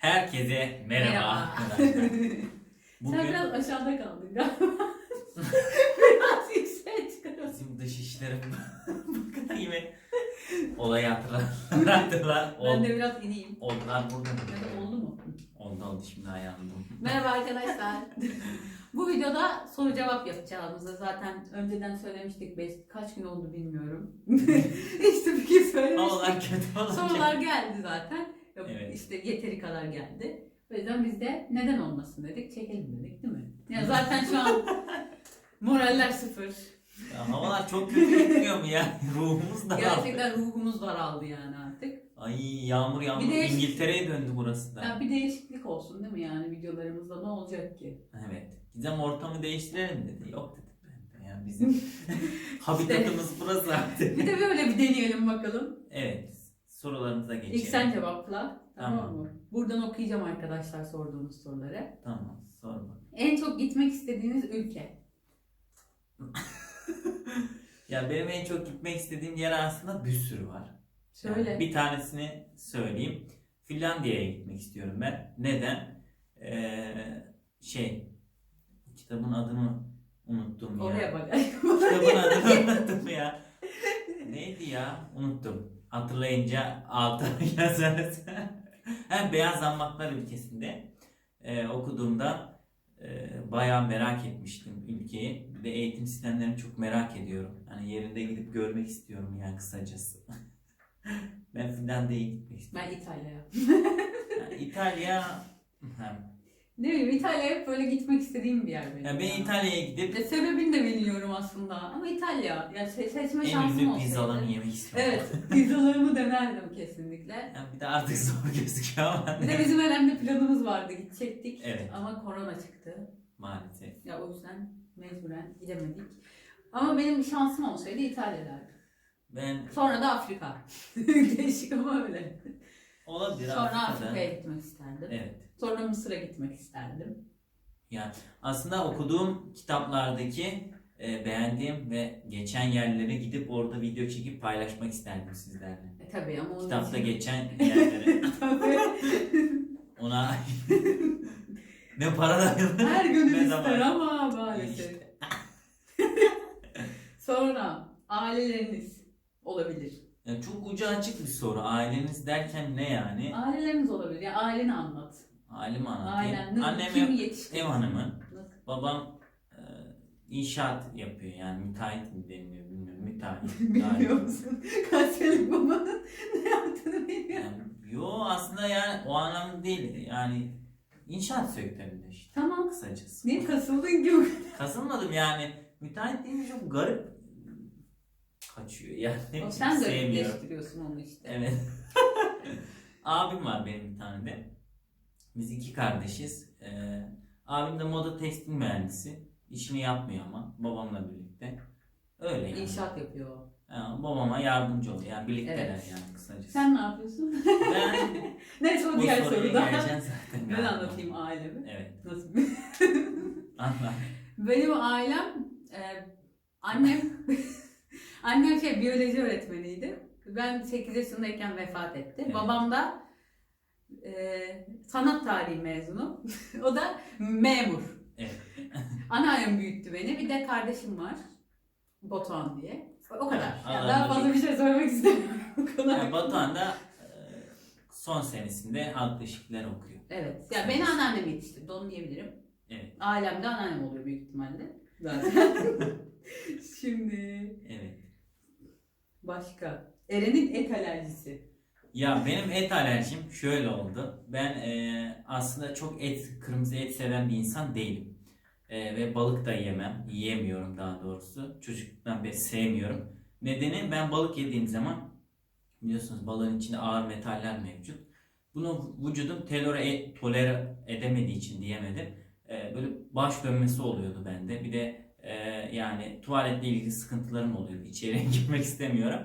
Herkese merhaba, Merhaba. arkadaşlar. Sen Bugün biraz aşağıda kaldın galiba. biraz yükseğe çıkarıyorsun. bizim dış işlerim yine olayı hatırlar. Ben de biraz ineyim. oldular burada Ya da oldu mu? Oldu oldu şimdi ayağımdım. Merhaba arkadaşlar. Bu videoda soru cevap yapacağımızı zaten önceden söylemiştik. Beş, kaç gün oldu bilmiyorum. işte bir gün söylemiştik. Havalar kötü olunca. Sorular geldi zaten. Ya Evet. İşte yeteri kadar geldi. O yüzden biz de neden olmasın dedik. Çekelim dedik değil mi? Ya zaten şu an moraller sıfır. Ya, havalar çok kötü gitmiyor mu ya? Ruhumuz da Gerçekten ruhumuz daraldı yani artık. Ay yağmur yağmur Bir de- İngiltere'ye döndü burası da. Ya bir değişiklik olsun değil mi yani videolarımızda ne olacak ki? Evet. Gizem ortamı değiştirelim dedi. Yok dedim ben de. Yani bizim habitatımız burası artık. Bir de böyle bir deneyelim bakalım. Evet. Sorularımıza geçelim. İlk sen cevapla. Tamam, Tamam. mı? Buradan okuyacağım arkadaşlar sorduğunuz soruları. Tamam. Sor bak. En çok gitmek istediğiniz ülke? Ya benim en çok gitmek istediğim yer aslında bir sürü var. Söyle. Yani bir tanesini söyleyeyim. Finlandiya'ya gitmek istiyorum ben. Neden? Ee, şey kitabın adını unuttum ya. Oraya bak. Kitabın adını unuttum ya. Neydi ya? Unuttum. Hatırlayınca altına yazarız. Hem Beyaz Zammaklar ülkesinde e, okuduğumda e, bayağı merak etmiştim ülkeyi. Bir de eğitim sistemlerini çok merak ediyorum. Hani yerinde gidip görmek istiyorum yani kısacası. ben Finlandiya'ya gitmek istiyorum. Ben İtalya'ya. Yani İtalya... Ne bileyim İtalya hep böyle gitmek istediğim bir yer benim. Ya ben ya. İtalya'ya gidip Ya sebebini de bilmiyorum aslında ama İtalya. Ya se- seçme en şansım ünlü olsaydı. pizzalarını yemek istiyorum. Evet, pizzalarımı denerdim kesinlikle. Yani bir de artık zor gözüküyor ama. Bir de bizim önemli planımız vardı, gidecektik. Evet. Ama korona çıktı. Maalesef. Ya o yüzden mecburen gidemedik. Ama benim şansım olsaydı İtalya derdim. Ben Sonra da Afrika. Değişik ama öyle. olabilir Sonra Afrika'da. Afrika'ya gitmek isterdim. Evet. Sonra Mısır'a gitmek isterdim. Yani aslında okuduğum kitaplardaki e, beğendiğim ve geçen yerlere gidip orada video çekip paylaşmak isterdim sizlerle. E tabii ama onun Kitapta için... geçen yerlere Tabii. ona ne para da Her gönül Ne ister zaman? ama maalesef. İşte. Sonra aileleriniz olabilir. Ya çok ucu açık bir soru. Aileniz derken ne yani? Aileleriniz olabilir. Ya aileni anlat. Ailemi anlatayım. Ailen. Annem Kim ev, yetiştirdi? ev hanımı. Nasıl? Babam e, inşaat yapıyor yani müteahhit mi deniliyor bilmiyorum. Müteahhit. Bilmiyor musun? Kaç senelik babanın ne yaptığını bilmiyorum. Yani, yo aslında yani o anlamda değil. Yani inşaat sektöründe işte Tamam. kısacası. Niye kasıldın ki? Kasılmadım yani. Müteahhit deyince çok garip kaçıyor yani. O sen de Sevmiyorum. onu işte. Evet. Abim var benim bir tane de. Biz iki kardeşiz. Ee, abim de moda tekstil mühendisi. İşini yapmıyor ama babamla birlikte. Öyle yani. İnşaat yapıyor. Yani babama yardımcı oluyor. Yani birlikteler Evet. yani kısacası. Sen ne yapıyorsun? Ben Neyse o bu diğer soruya soruda. geleceğim zaten. Ben galiba. anlatayım ailemi. Evet. Nasıl? Anlat. Benim ailem, e, annem, annem şey biyoloji öğretmeniydi. Ben 8 yaşındayken vefat etti. Evet. Babam da e, sanat tarihi mezunu. o da memur. Evet. Anneannem büyüttü beni. Bir de kardeşim var. Batuhan diye. O kadar. Evet, Yani daha fazla bir şey söylemek istemiyorum. O kadar. Yani Batuhan da e, son senesinde halk ilişkiler okuyor. Evet. Ya beni anneannem yetiştirdi. Onu diyebilirim. Evet. Ailemde anneannem oluyor büyük ihtimalle. Zaten. Şimdi Evet. başka. Eren'in et alerjisi. Ya benim et alerjim şöyle oldu. Ben e, aslında çok et, kırmızı et seven bir insan değilim. E, ve balık da yemem. Yiyemiyorum daha doğrusu. Çocukluktan beri sevmiyorum. Nedeni ben balık yediğim zaman biliyorsunuz balığın içinde ağır metaller mevcut. Bunu vücudum tolere, e- tolere edemediği için diyemedim. E, böyle baş dönmesi oluyordu bende. Bir de e, yani tuvaletle ilgili sıkıntılarım oluyordu. İçeriye girmek istemiyorum.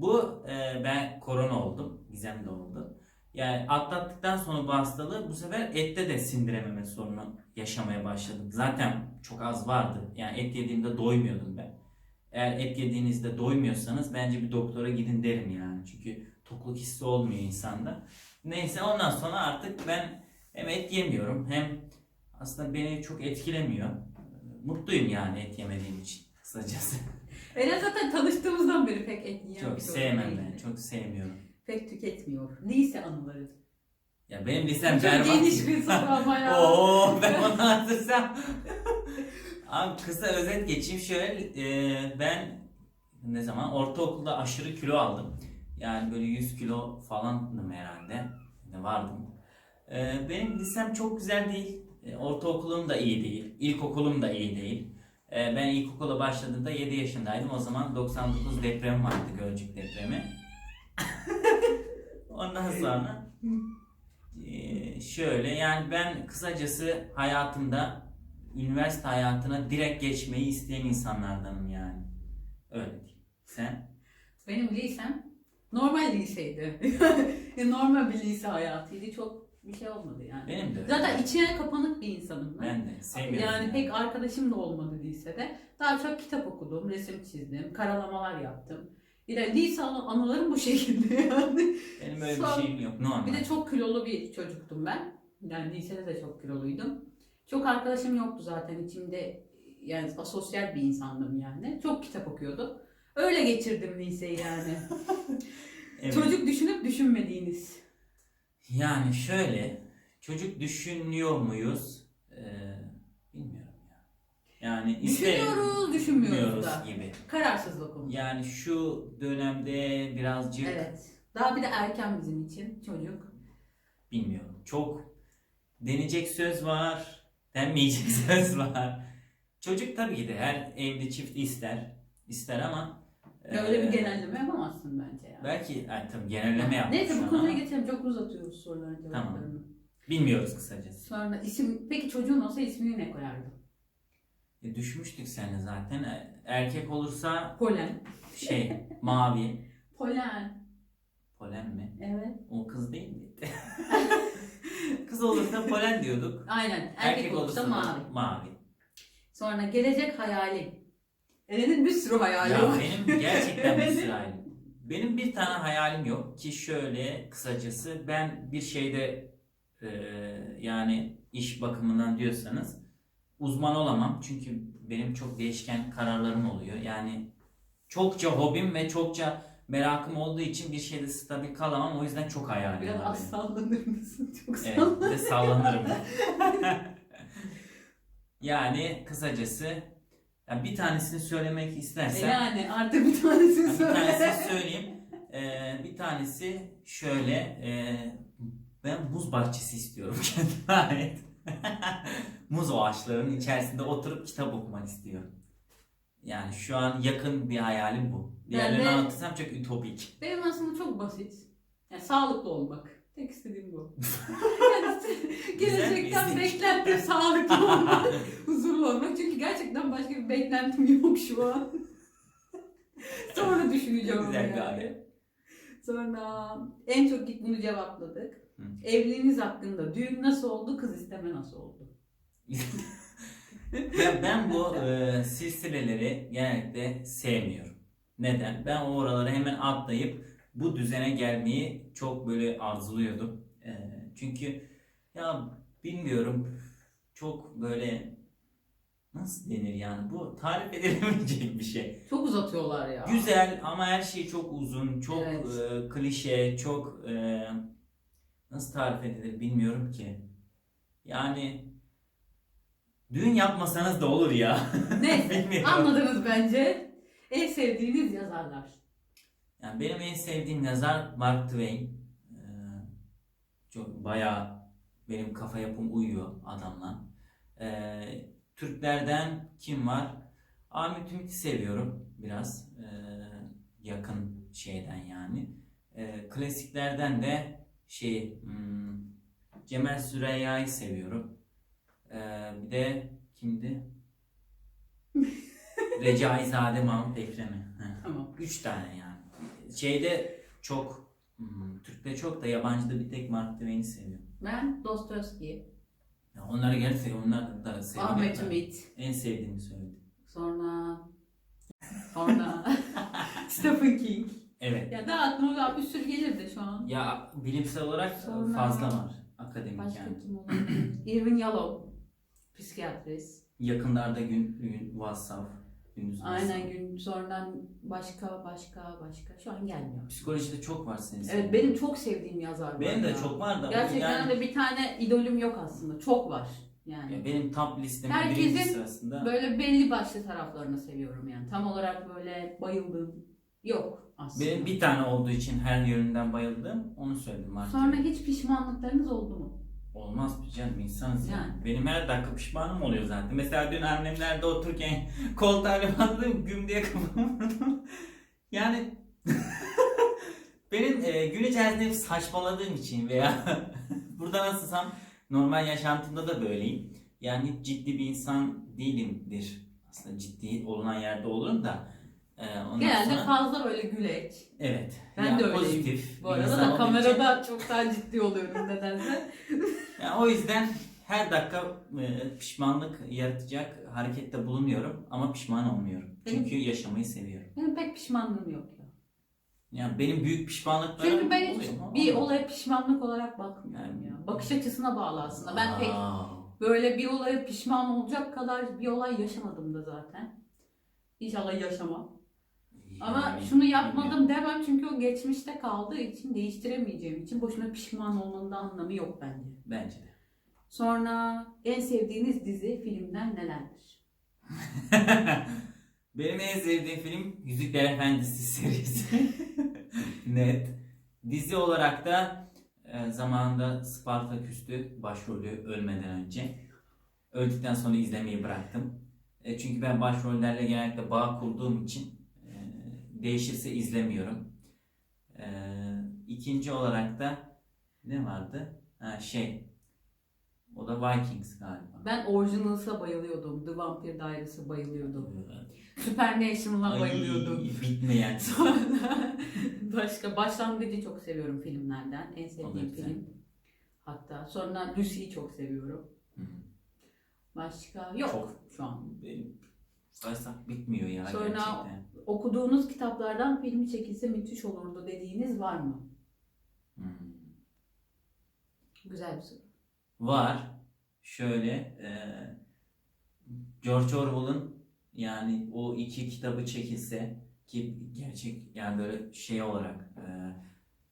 Bu e, ben korona oldum. Gizem de oldu. Yani atlattıktan sonra bu hastalığı bu sefer ette de sindirememe sorunu yaşamaya başladım. Zaten çok az vardı. Yani et yediğimde doymuyordum ben. Eğer et yediğinizde doymuyorsanız bence bir doktora gidin derim yani. Çünkü tokluk hissi olmuyor insanda. Neyse ondan sonra artık ben hem et yemiyorum hem aslında beni çok etkilemiyor. Mutluyum yani et yemediğim için kısacası. Eren zaten tanıştığımızdan beri pek et yiyen bir Çok çocuk sevmem değil. ben. Çok sevmiyorum. Pek tüketmiyor. Lise anıları. Ya benim lisem Çok berbat. geniş bir soru ama ya. Oo ben onu anlatırsam. Abi kısa özet geçeyim şöyle. e, ben ne zaman ortaokulda aşırı kilo aldım. Yani böyle 100 kilo falandım herhalde. Ne vardım. E, benim lisem çok güzel değil. E, ortaokulum da iyi değil. İlkokulum da iyi değil. E, ben ilkokula başladığımda 7 yaşındaydım. O zaman 99 deprem vardı. Gölcük depremi. Ondan sonra ee, şöyle yani ben kısacası hayatımda üniversite hayatına direkt geçmeyi isteyen insanlardanım yani. Öyle diyeyim. Sen? Benim lisem normal liseydi. normal bir lise hayatıydı. Çok bir şey olmadı yani. Benim de. Zaten içine kapanık bir insanım ben. ben de sevmiyorum. Yani pek arkadaşım da olmadı lisede. Daha çok kitap okudum, resim çizdim, karalamalar yaptım. De lise anı- anılarım bu şekilde yani. Benim öyle Son- bir şeyim yok. Normal. Bir de çok kilolu bir çocuktum ben. Yani lisede de çok kiloluydum. Çok arkadaşım yoktu zaten içimde yani asosyal bir insandım yani. Çok kitap okuyordum. Öyle geçirdim liseyi yani. Evet. Çocuk düşünüp düşünmediğiniz. Yani şöyle çocuk düşünüyor muyuz? Ee, bilmiyorum ya. Yani Düşünüyoruz, düşünmüyoruz da. gibi. Kararsızlık olmuş. Yani şu dönemde birazcık Evet. Daha bir de erken bizim için çocuk. Bilmiyorum. Çok denecek söz var, denmeyecek söz var. Çocuk tabii ki de her evli çift ister. ister ama Ya öyle bir eee, genelleme yapamazsın bence. Belki yani tabii genelleme yaptık Neyse bu konuya geçelim. Çok uzatıyoruz soruların cevaplarını. Bilmiyoruz kısacası. Sonra isim, peki çocuğun olsa ismini ne koyardın? E, düşmüştük seninle zaten. E, Erkek olursa Polen. şey mavi. Polen. Polen mi? Evet. O kız değil miydi? kız olursa polen diyorduk. Aynen. Erkek, olursa da mavi. Mavi. Sonra gelecek hayali. Eren'in bir sürü hayali Ya var. benim gerçekten bir sürü hayalim. Benim bir tane hayalim yok ki şöyle kısacası ben bir şeyde e, yani iş bakımından diyorsanız uzman olamam çünkü benim çok değişken kararlarım oluyor. Yani çokça hobim ve çokça merakım olduğu için bir şeyde stabil kalamam o yüzden çok hayalim Biraz var az benim. sallanır mısın? Çok Evet, sallanır. de sallanırım. yani kısacası yani bir tanesini söylemek istersen Yani artık bir tanesini bir söyle. tanesini söyleyeyim. Ee, bir tanesi şöyle e, ben muz bahçesi istiyorum kendime ait. muz ağaçlarının içerisinde oturup kitap okumak istiyorum. Yani şu an yakın bir hayalim bu. Diğerlerini de- anlatırsam çok ütopik. Benim aslında çok basit. Yani sağlıklı olmak. Tek istediğim bu. yani gelecekten beklentim sağlıklı olmak, huzurlu olmak. Çünkü gerçekten başka bir beklentim yok şu an. Sonra düşüneceğim onu yani. hayal. Sonra en çok ilk bunu cevapladık. Hı. Evliliğiniz hakkında düğün nasıl oldu, kız isteme nasıl oldu? ben, ben bu e, silsileleri genellikle sevmiyorum. Neden? Ben o oraları hemen atlayıp bu düzene gelmeyi çok böyle arzuluyordum. E, çünkü ya bilmiyorum çok böyle nasıl denir yani bu tarif edilemeyecek bir şey. Çok uzatıyorlar ya. Güzel ama her şey çok uzun, çok Evet. e, klişe, çok e, nasıl tarif edilir bilmiyorum ki. Yani düğün yapmasanız da olur ya. Neyse anladınız bence. En sevdiğiniz yazarlar. Yani benim en sevdiğim yazar Mark Twain. E, çok bayağı benim kafa yapım uyuyor adamla. E, Türklerden kim var? Ahmet Ümit'i seviyorum biraz. E, yakın şeyden yani. E, klasiklerden de şey hmm, Cemal Süreyya'yı seviyorum. E, bir de kimdi? Recaizade Mahmut Ekrem'i. Tamam. Üç tane yani. Şeyde çok hmm, Türk'te çok da yabancıda bir tek Mark Twain'i seviyorum. Ben Dostoyevski, Ya onları gerçekten onlar da seviyorum. Ahmet da Ümit, En sevdiğimi söyledim. sonra sonra Stephen King. Evet. Ya daha aklıma daha bir sürü gelir de şu an. Ya bilimsel olarak Sonra- fazla var akademik Başka yani. kim olabilir? Irvin Yalom. Psikiyatrist. Yakınlarda gün, gün WhatsApp, gündüz. Aynen gün sonradan başka başka başka. Şu an gelmiyor. Psikolojide çok var senin. Evet benim çok sevdiğim yazar. benim de arada. çok var da. Gerçekten yani, de bir tane idolüm yok aslında. Çok var. Yani. ya benim top listemin Herkesin birinci sırasında. Böyle belli başlı taraflarını seviyorum yani. Tam olarak böyle bayıldığım yok aslında. Benim bir tane olduğu için her yönünden bayıldım. Onu söyledim artık. Sonra hiç pişmanlıklarınız oldu mu? Olmaz mı canım insanız yani. Benim her dakika pişmanım oluyor zaten. Mesela dün annemlerde otururken koltuğa baktım güm diye kafamı vurdum. Yani benim e, gün içerisinde hep saçmaladığım için veya burada nasılsam normal yaşantımda da böyleyim. Yani ciddi bir insan değilimdir. Aslında ciddi olunan yerde olurum da. E, ondan Genelde sonra- fazla böyle güleç. Evet. Ben de öyleyim. Pozitif Bu bir arada insan da olduğum için- kamerada çok daha ciddi oluyorum nedense. Yani o yüzden her dakika e, pişmanlık yaratacak harekette bulunuyorum ama pişman olmuyorum. Çünkü yaşamayı seviyorum. Benim pek pişmanlığım yok ya. Yani benim büyük pişmanlıklarım Çünkü ben hiç oluyor bir olmuyor. olaya pişmanlık olarak bakmıyorum ya. Bakış açısına bağlı aslında. Ben pek Aa, böyle bir olaya pişman olacak kadar bir olay yaşamadım da zaten. İnşallah yaşamam. Ama yani şunu yapmadım demem çünkü o geçmişte kaldığı için değiştiremeyeceğim için boşuna pişman olmanın da anlamı yok bence. Bence de. Sonra en sevdiğiniz dizi, filmler nelerdir? benim en sevdiğim film Yüzükler Efendisi serisi. Net. Dizi olarak da e, zamanında Spartaküs'tü başrolü ölmeden önce. Öldükten sonra izlemeyi bıraktım. E, çünkü ben başrollerle genellikle bağ kurduğum için değişirse izlemiyorum. E, ikinci olarak da ne vardı? Ha, şey o da Vikings galiba. Ben Originals'a bayılıyordum. The Vampire Diaries'a bayılıyordum. Supernatural'a Ay, bayılıyordum. bitmeyen. Sonra başka Başlangıcı çok seviyorum filmlerden. En sevdiğim film. Hatta sonra Lucy'yi çok seviyorum. Hı. Başka yok Çok. şu an. Benim saysak bitmiyor ya Sonra- gerçekten. Okuduğunuz kitaplardan filmi çekilse müthiş olurdu dediğiniz var mı? Hmm. Güzel bir soru. Var. Şöyle e, George Orwell'ın yani o iki kitabı çekilse ki gerçek yani böyle şey olarak e,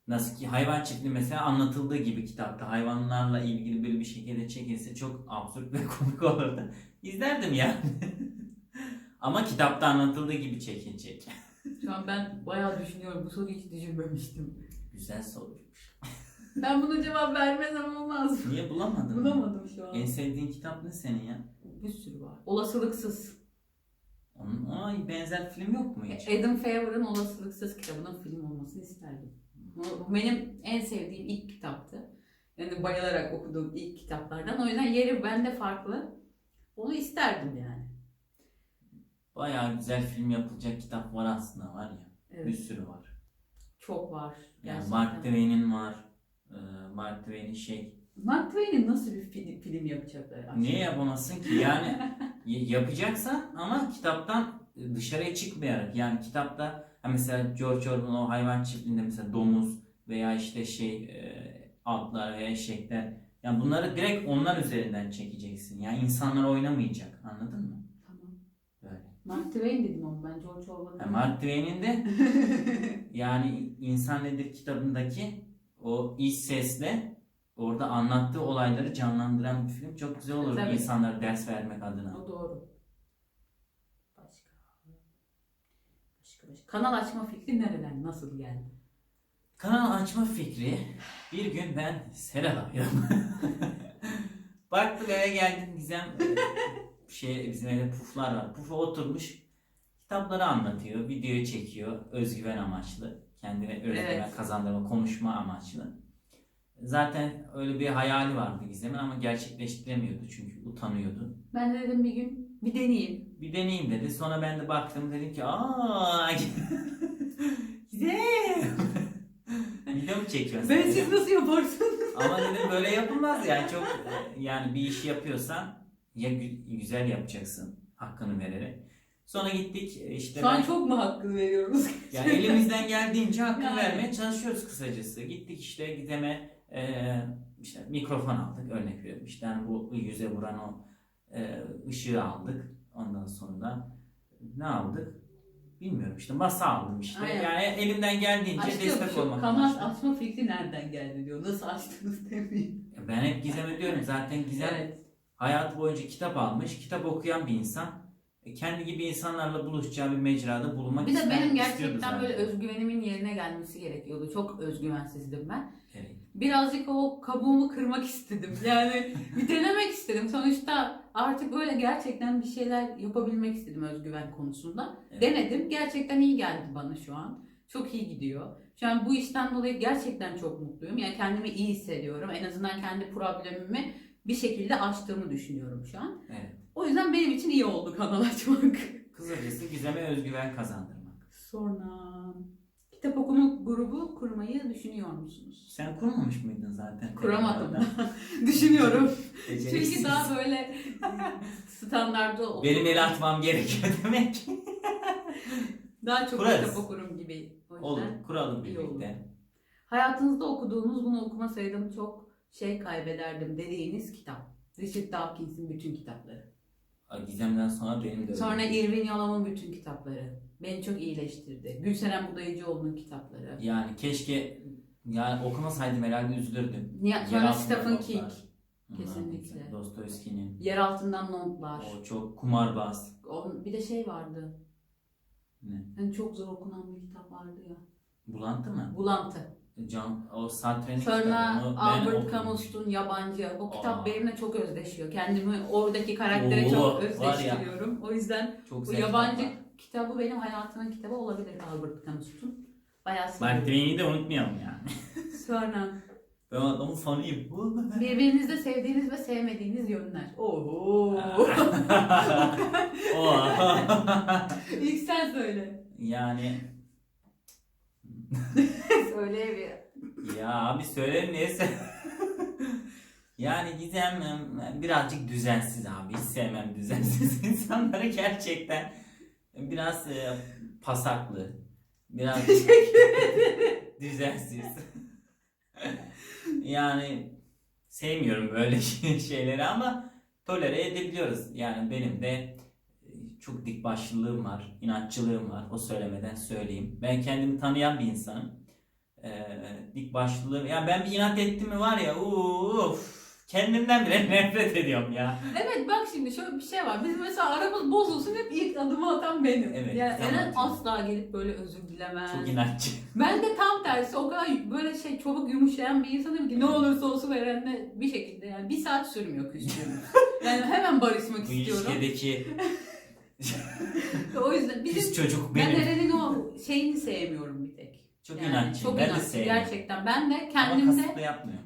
nasıl ki hayvan çiftliği mesela anlatıldığı gibi kitapta hayvanlarla ilgili böyle bir şekilde çekilse çok absürt ve komik olurdu. İzlerdim yani. Ama kitapta anlatıldığı gibi çekilecek. Şu an ben bayağı düşünüyorum. Bu soruyu hiç düşünmemiştim. Güzel soruymuş. Ben buna cevap vermesem olmaz? Niye bulamadın? Bulamadım şu an. En sevdiğin kitap ne senin ya? Bir sürü var. Olasılıksız. Onun, ona benzer film yok mu hiç? Adam Favor'ın Olasılıksız kitabının film olmasını isterdim. Bu bu benim en sevdiğim ilk kitaptı. Yani bayılarak okuduğum ilk kitaplardan. O yüzden yeri bende farklı. Onu isterdim yani. Bayağı güzel film yapılacak kitap var aslında var ya. Bir Evet. sürü var. Çok var. Yani Gerçekten. Mark Twain'in var. Ee, Mark Twain'in şey. Mark Twain'in nasıl bir film, film yapacaklar? acaba? Niye yapamazsın ki? Yani yapacaksan ama kitaptan dışarıya çıkmayarak. Yani kitapta mesela George Orwell'ın o hayvan çiftliğinde mesela domuz veya işte şey e, atlar veya eşekler. Yani bunları direkt onlar üzerinden çekeceksin. Yani insanlar oynamayacak. Anladın mı? Mark Twain dedim ama ben George Orwell'ın. Yani Mark Twain'in de yani İnsan Nedir kitabındaki o iç sesle orada anlattığı olayları canlandıran bir film çok güzel olur Tabii. insanlara ders vermek adına. O doğru. Başka. Başka başka. Kanal açma fikri nereden? Nasıl geldi? Kanal açma fikri bir gün ben Serap'ım. Baktık eve geldim Gizem e, şey bizim evde puflar var. Pufa oturmuş kitapları anlatıyor, video çekiyor özgüven amaçlı. Kendine özgüven Evet. kazandırma, konuşma amaçlı. Zaten öyle bir hayali vardı Gizem'in ama gerçekleştiremiyordu çünkü utanıyordu. Ben de dedim bir gün bir deneyeyim. Bir deneyeyim dedi. Sonra ben de baktım dedim ki aa Gizem. Video mu çekiyorsun? Ben siz nasıl yaparsınız? Ama dedim böyle yapılmaz yani çok yani bir işi yapıyorsan ya gü- güzel yapacaksın hakkını vererek. Sonra gittik e, işte Şu an ben- çok mu hakkını veriyoruz? yani elimizden geldiğince hakkını Yani. vermeye çalışıyoruz kısacası. Gittik işte gideme e, işte mikrofon aldık örnek veriyorum. İşte hani bu yüze vuran o e, ışığı aldık. Ondan sonra ne aldık? Bilmiyorum işte masa aldım işte. Aynen. Yani elimden geldiğince Aşkım destek şu olmak kanal amaçlı. açma fikri nereden geldi diyor. Nasıl açtınız demeyeyim. Ben hep Gizem'e diyorum zaten Gizem Evet. Hayatı boyunca kitap almış, kitap okuyan bir insan. E, Kendi gibi insanlarla buluşacağı bir mecrada bulunmak Bir de ister- benim istiyordu gerçekten zaten. böyle özgüvenimin yerine gelmesi gerekiyordu. Çok özgüvensizdim ben. Evet. Birazcık o kabuğumu kırmak istedim. Yani bir denemek istedim. Sonuçta artık böyle gerçekten bir şeyler yapabilmek istedim özgüven konusunda. Evet. Denedim. Gerçekten iyi geldi bana şu an. Çok iyi gidiyor. Şu an bu işten dolayı gerçekten çok mutluyum. Yani kendimi iyi hissediyorum. En azından kendi problemimi bir şekilde aştığımı düşünüyorum şu an. Evet. O yüzden benim için iyi oldu kanal açmak. Kısacası Gizem'e özgüven kazandırmak. Sonra kitap okuma grubu kurmayı düşünüyor musunuz? Sen kurmamış mıydın zaten? Kuramadım. Düşünüyorum. Çünkü daha böyle standarda oldu. Benim el atmam gerekiyor demek. Daha çok Kurarız. kitap okurum gibi. O yüzden. Olur, kuralım olur. birlikte. Hayatınızda okuduğunuz, bunu okumasaydım çok şey kaybederdim dediğiniz kitap. Richard Dawkins'in bütün kitapları. Gizem'den sonra benim de öyle. Sonra Irvin Yalom'un bütün kitapları. Beni çok iyileştirdi. Gülseren Budayıcıoğlu'nun kitapları. Yani keşke yani okumasaydım herhalde üzülürdüm. Niye? Sonra Stephen. King. Kesinlikle. Dostoyevski'nin. Yer altından notlar. O çok kumarbaz. O- Bir de şey vardı. Ne? Yani çok zor okunan bir kitap vardı ya. Bulantı mı? Bulantı. Can, o Sartre'nin Sonra ben Albert okudum. Camus'un Yabancı. O kitap Aa. benimle çok özdeşiyor. Kendimi oradaki karaktere Oo, çok var ya. özdeştiriyorum. O yüzden Çok bu güzel yabancı kitaplar. kitabı benim hayatımın kitabı olabilir Albert Camus'un. Bayağı Mark seviyorum. De unutmayalım yani. Sonra Ben adamın fanıyım. birbirinizde sevdiğiniz ve sevmediğiniz yönler. Oho. Oha. İlk sen söyle. yani Söyle bir. ya abi söyle neyse. yani Gizem em, birazcık düzensiz abi. Hiç sevmem düzensiz insanları gerçekten. Biraz e, pasaklı. Biraz düzensiz. yani sevmiyorum böyle şey- şeyleri ama tolere edebiliyoruz. Yani benim de çok dik başlılığım var, inatçılığım var. O söylemeden söyleyeyim. Ben kendimi tanıyan bir insanım. Ee, dik başlılığım. Ya ben bir inat ettim mi var ya uf, kendimden bile nefret ediyorum ya. Evet bak şimdi şöyle bir şey var. Biz mesela aramız bozulsun hep ilk adımı atan benim. Evet, yani tamam. Eren asla gelip böyle özür dilemez. Çok inatçı. Ben de tam tersi o kadar böyle şey çabuk yumuşayan bir insanım ki ne olursa olsun Eren'le bir şekilde yani bir saat sürmüyor küstüğümüz. yani hemen barışmak Bu istiyorum. ilişkideki O yüzden pis bizim çocuk ben benim. Eren'in o şeyini sevmiyorum bir tek. Çok Yani inatçı. Çok ben de sevmiyorum. gerçekten. Ben de kendimde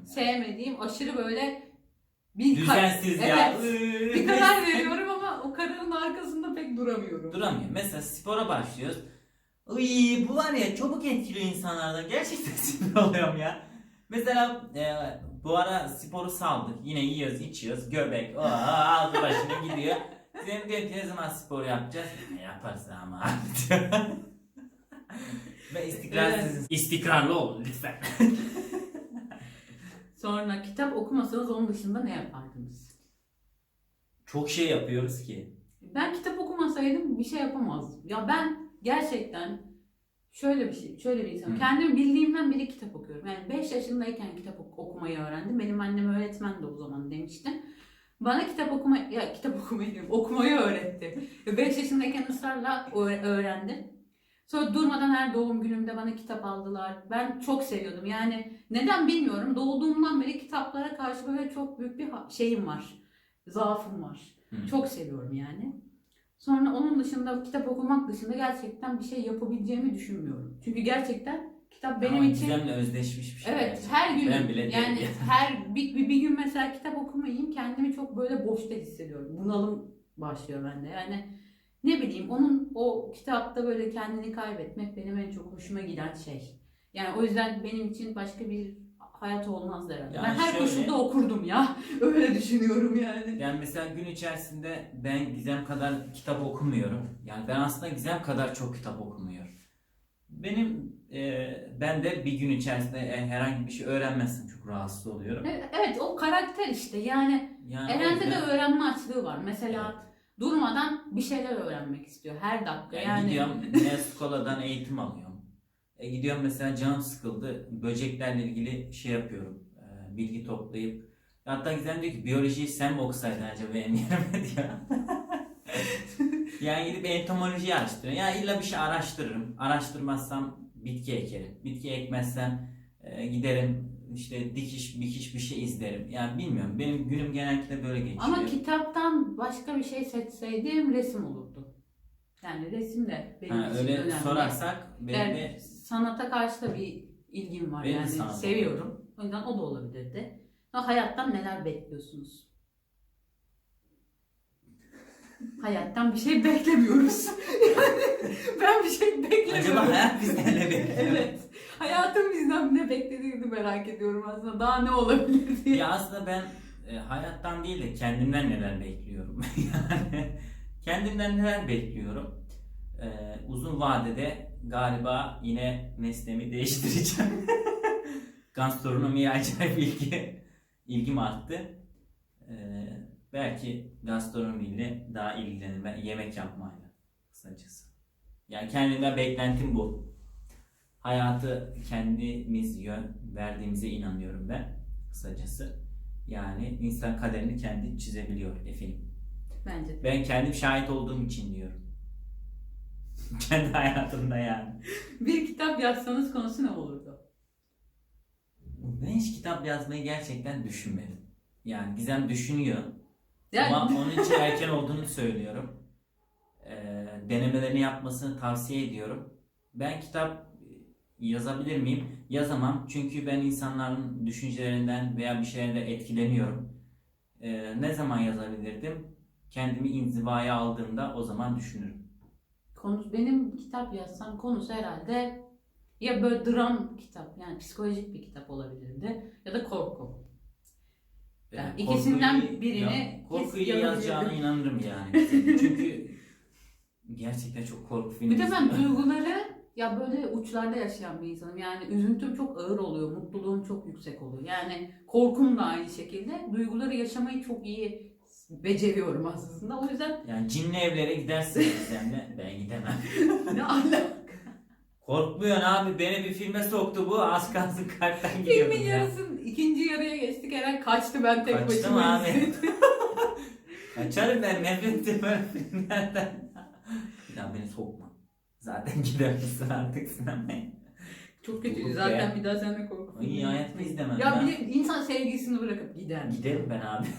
sevmediğim aşırı böyle bir, kar- Düzensiz ya. Evet. bir karar veriyorum ama o kararın arkasında pek duramıyorum. Duramıyor. Mesela spora başlıyoruz. Iy, bu var ya çabuk etkiliyor insanlardan. Gerçekten sinir oluyorum ya. Mesela e, bu ara sporu saldık. Yine yiyoruz, içiyoruz. Göbek. Aa, aldı başını gidiyor. Sen diyor ki ne zaman spor yapacağız? "E, Yaparız ama. Ve istikrarsız. İstikrarlı ol lütfen. Sonra kitap okumasanız onun dışında ne yapardınız? Çok şey yapıyoruz ki. Ben kitap okumasaydım bir şey yapamazdım. Ya ben gerçekten şöyle bir şey, şöyle bir insanım. Hı. Kendimi bildiğimden beri kitap okuyorum. Yani 5 yaşındayken kitap ok- okumayı öğrendim. Benim annem öğretmen de o zaman demişti. Bana kitap okuma, ya kitap okumayı diyorum, okumayı öğretti. 5 yaşındayken ısrarla öğ- öğrendim. Sonra durmadan her doğum günümde bana kitap aldılar. Ben çok seviyordum. Yani neden bilmiyorum. Doğduğumdan beri kitaplara karşı böyle çok büyük bir şeyim var. Zaafım var. Hı. Çok seviyorum yani. Sonra onun dışında kitap okumak dışında gerçekten bir şey yapabileceğimi düşünmüyorum. Çünkü gerçekten kitap benim Ama için Gizem'le özdeşmiş bir şey. evet her gün Ben bile yani değilim. her bir, bir, bir gün mesela kitap okumayayım kendimi çok böyle boşta hissediyorum. Bunalım başlıyor bende. Yani ne bileyim onun o kitapta böyle kendini kaybetmek benim en çok hoşuma giden şey. Yani o yüzden benim için başka bir hayat olmazdı herhalde. Yani ben her şöyle- koşulda okurdum ya. Öyle düşünüyorum yani. Yani mesela gün içerisinde ben Gizem kadar kitap okumuyorum. Yani ben aslında Gizem kadar çok kitap okumuyorum. Benim e, ben de bir gün içerisinde e, herhangi bir şey öğrenmezsem çok rahatsız oluyorum. Evet, evet o karakter işte yani Yani Eren'de de öğrenme açlığı var. Mesela durmadan bir şeyler öğrenmek istiyor her dakika. Yani, Yani, gidiyorum Neskola'dan eğitim alıyorum. E, gidiyorum mesela canım sıkıldı. Böceklerle ilgili şey yapıyorum. e, bilgi toplayıp. Hatta Gizem diyor ki biyolojiyi sen mi okusaydın acaba benim yerime diyor. yani gidip entomolojiyi araştırıyorum. Yani illa bir şey araştırırım. Araştırmazsam bitki ekerim. Bitki ekmezsem e, giderim işte dikiş bikiş bir şey izlerim. Yani bilmiyorum. Benim günüm genellikle böyle geçiyor. ama kitaptan başka bir şey seçseydim resim olurdu. Yani resim de benim ha, için öyle önemli. sorarsak benim de sanata karşı da bir ilgim var Benim yani seviyorum. O yüzden o da olabilirdi. Hayattan neler bekliyorsunuz? Hayattan bir şey beklemiyoruz. yani ben bir şey beklemiyorum. acaba hayat bizden ne bekliyor? evet. Hayatın bizden ne beklediğini merak ediyorum aslında. Daha ne olabilir diye. Ya aslında ben e, hayattan değil de kendimden neler bekliyorum. yani kendimden neler bekliyorum. E, uzun vadede galiba yine mesleğimi değiştireceğim. Gastronomiye acayip ilgi, ilgim arttı. E, belki gastronomiyle daha ilgilenirim. Ben yemek yapmayla kısacası. Yani kendimden beklentim bu. Hayatı kendimiz yön verdiğimize inanıyorum ben kısacası. Yani insan kaderini kendi çizebiliyor efendim. Bence de. Ben kendim şahit olduğum için diyorum. Kendi hayatımda yani. Bir kitap yazsanız konusu ne olurdu? Ben hiç kitap yazmayı gerçekten düşünmedim. Yani Gizem düşünüyor. Yani Ama onun için erken olduğunu söylüyorum. Ee, denemelerini yapmasını tavsiye ediyorum. Ben kitap yazabilir miyim? Yazamam. Çünkü ben insanların düşüncelerinden veya bir şeylerden etkileniyorum. Ee, ne zaman yazabilirdim? Kendimi inzivaya aldığımda o zaman düşünürüm. Konu, benim kitap yazsam konusu herhalde ya böyle dram kitap yani psikolojik bir kitap olabilirdi ya da korku. Yani Ee, ikisinden korkuyu- birini ya, korkuyu yazacağına inanırım yani. Çünkü gerçekten çok korku filmi. Bir de ben duyguları ya böyle uçlarda yaşayan bir insanım. Yani üzüntüm çok ağır oluyor, mutluluğum çok yüksek oluyor. Yani korkum da aynı şekilde. Duyguları yaşamayı çok iyi beceriyorum aslında. O yüzden Yani cinli evlere gidersiniz Gizem'le. Ben gidemem. ne alaka? Korkmuyorsun abi beni bir filme soktu bu az kalsın kalpten gidiyordum Filmin ya. İkinci yarıya geçtik. Eren kaçtı ben tek Kaçtım başıma abi. izledim. Kaçarım ben nefret ediyorum filmlerden. Bir daha beni sokma. Zaten gidersin artık sinemaya. Çok kötü. Dur Zaten be. bir daha seninle filmi hayatta izlemeyiz. izlemem Ya ya. bir de insan sevgisini bırakıp gider. Giderim ben abi.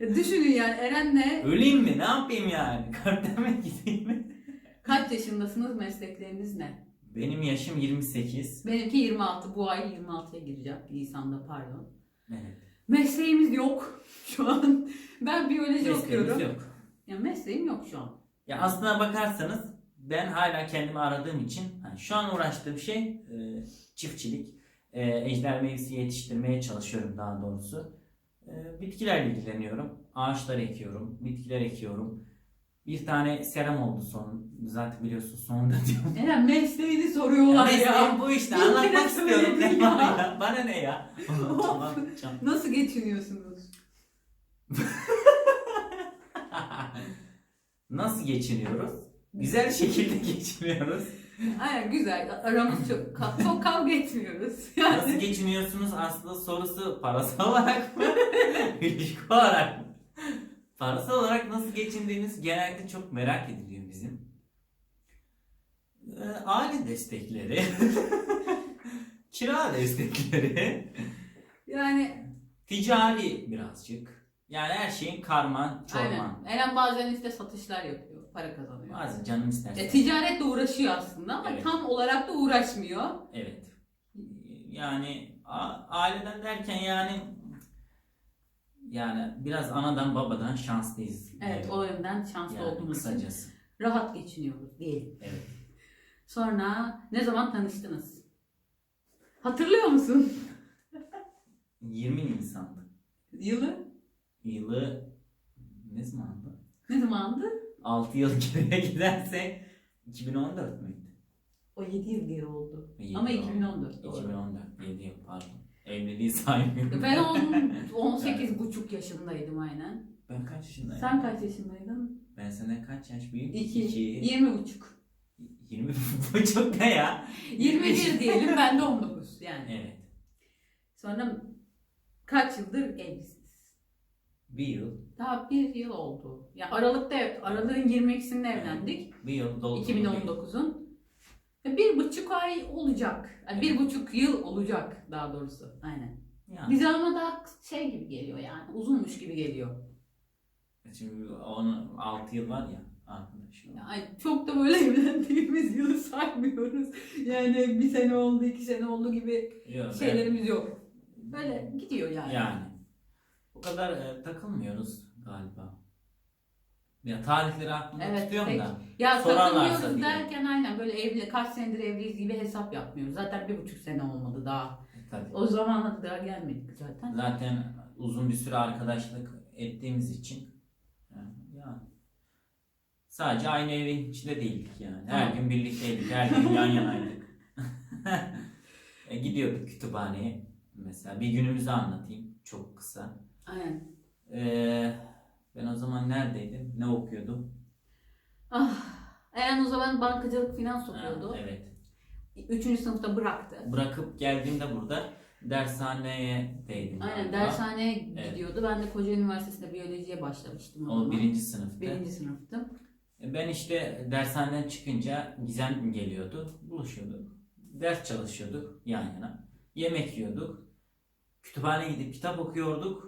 Ya Düşünün yani Eren'le Öleyim mi? Ne yapayım yani? Kalpten mi gideyim mi? kaç yaşındasınız? Meslekleriniz ne? Benim yaşım 28. Benimki 26. Bu ay 26'ya gireceğim. Nisan'da pardon. Evet. Mesleğimiz yok şu an. Ben biyoloji Mesleğimiz okuyorum. yok. Ya mesleğim yok şu an. Ya aslına bakarsanız ben hala kendimi aradığım için hani şu an uğraştığım şey e, çiftçilik. E, ejder meyvesi yetiştirmeye çalışıyorum daha doğrusu. E, bitkilerle ilgileniyorum. Ağaçlar ekiyorum, bitkiler ekiyorum. Bir tane seram oldu son. Zaten biliyorsun sonunda diyorum. Eren mesleğini soruyorlar ya. mesleğim bu işte Bir kere anlatmak istiyorum. söyledin Ne ya. var ya? Bana ne ya? Nasıl geçiniyorsunuz? Nasıl geçiniyoruz? Güzel şekilde geçiniyoruz. Aynen güzel. Aramız çok, ka- çok kavga etmiyoruz. Nasıl Yani geçiniyorsunuz aslında sorusu parasal olarak mı? İlişki olarak mı? Parasal olarak nasıl geçindiğiniz genelde çok merak ediliyor bizim. Ee, aile destekleri. Kira destekleri. yani Ticari birazcık. Yani her şeyin karman çorman. aynen. Eren bazen işte satışlar yapıyor. Para kazanıyor. Bazen canım isterse. Ya, ticaretle uğraşıyor aslında ama Evet. tam olarak da uğraşmıyor. Evet. Yani a- aileden derken yani yani biraz anadan babadan şanslıyız. Evet o yönden şanslı yani olduğumuz için kısacası. rahat geçiniyoruz diyelim. Evet. Sonra ne zaman tanıştınız? Hatırlıyor musun? 20 Nisan'dı. Yılı Yılı ne zamandı? ne zamandı? 6 yıl geriye gidersek 2014 müydü? O 7 yıl geri oldu. Yedi Ama yıl. 2014 doğru. 2014. 7 yıl pardon. Evliliği saymıyorum. Ben on, 18 buçuk yaşındaydım aynen. Ben kaç yaşındayım? Sen kaç yaşındaydın? Ben senden kaç yaş büyüğüm? 2. İki. 20 buçuk. 20 buçuk ne ya? 21 diyelim ben de 19 yani. Evet. Sonra kaç yıldır evlisiniz? Bir yıl. Daha bir yıl oldu. Ya Aralık'ta Aralık'ın 22'sinde evlendik. Bir yıl doldu. 2019'un. Bir buçuk ay olacak. Yani bir buçuk yıl olacak daha doğrusu. Aynen. Yani. Bize ama daha şey gibi geliyor yani. Uzunmuş gibi geliyor. Şimdi onun 6 yıl var ya. Yani çok da böyle evlendiğimiz yılı saymıyoruz. Yani bir sene oldu, iki sene oldu gibi Yok, şeylerimiz yok. Böyle gidiyor yani. Yani. O kadar e, takılmıyoruz galiba. Ya tarihleri aklımda Evet, tutuyorum pek- da. Ya diye. derken aynen böyle evli kaç senedir evliyiz gibi hesap yapmıyoruz. Zaten bir buçuk sene olmadı daha. Tabii. O zamana daha gelmedik zaten. Zaten uzun bir süre arkadaşlık ettiğimiz için yani, sadece aynı evin içinde değildik yani. Her gün birlikteydik, her gün yan yanaydık. e, gidiyorduk kütüphaneye. Mesela bir günümüzü anlatayım çok kısa. Aynen. Ee, ben o zaman neredeydim? Ne okuyordum? Ah, Eren o zaman bankacılık finans Ha, okuyordu. evet. Üçüncü sınıfta bıraktı. Bırakıp geldiğimde burada dershaneye değdim. Aynen galiba. dershaneye Evet. gidiyordu. Ben de Kocaeli Üniversitesi'nde biyolojiye başlamıştım o, O zaman. birinci sınıfta. Birinci sınıftım. E, Ben işte dershaneden çıkınca Gizem geliyordu. Buluşuyorduk. Ders çalışıyorduk yan yana. Yemek yiyorduk. Kütüphaneye gidip kitap okuyorduk.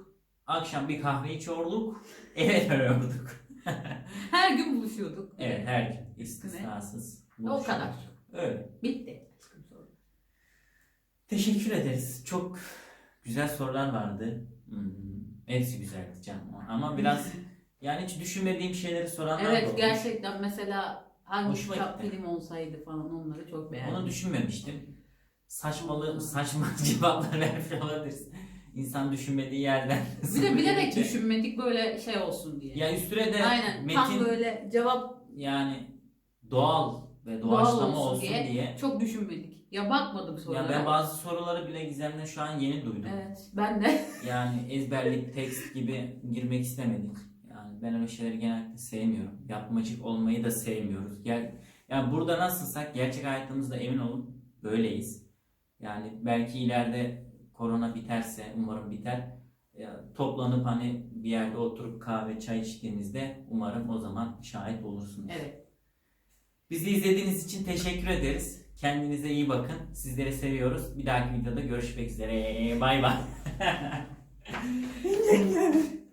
Akşam bir kahve içiyorduk. Eve dönüyorduk. Her gün buluşuyorduk. evet her gün istisnasız. O kadar. Öyle. Bitti. Teşekkür ederiz. Çok güzel sorular vardı. Hmm, Hepsi güzeldi canım. Ama biraz yani hiç düşünmediğim şeyleri soranlar da Evet olmuş. gerçekten mesela hangi Hoşuma kitap gitti. film olsaydı falan onları çok beğendim. Onu düşünmemiştim. Saçmalı, saçma cevaplar vermiş olabiliriz. İnsan düşünmediği yerden. Bir de bilerek düşünmedik böyle şey olsun diye. Ya üstüne de Aynen metin tam böyle cevap yani doğal ve Doğal doğaçlama olsun olsun, diye. diye. çok düşünmedik. Ya bakmadım sorulara. Ya ben bazı soruları bile Gizem'den şu an yeni duydum. Evet ben de. Yani ezberlik tekst gibi girmek istemedik. Yani ben öyle şeyleri genellikle sevmiyorum. Yapmacık olmayı da sevmiyoruz. Gel, yani burada nasılsak gerçek hayatımızda emin olun böyleyiz. Yani belki ileride korona biterse umarım biter. E, toplanıp hani bir yerde oturup kahve çay içtiğimizde umarım o zaman şahit olursunuz. Evet. Bizi izlediğiniz için teşekkür ederiz. Kendinize iyi bakın. Sizleri seviyoruz. Bir dahaki videoda görüşmek üzere. Bay bay.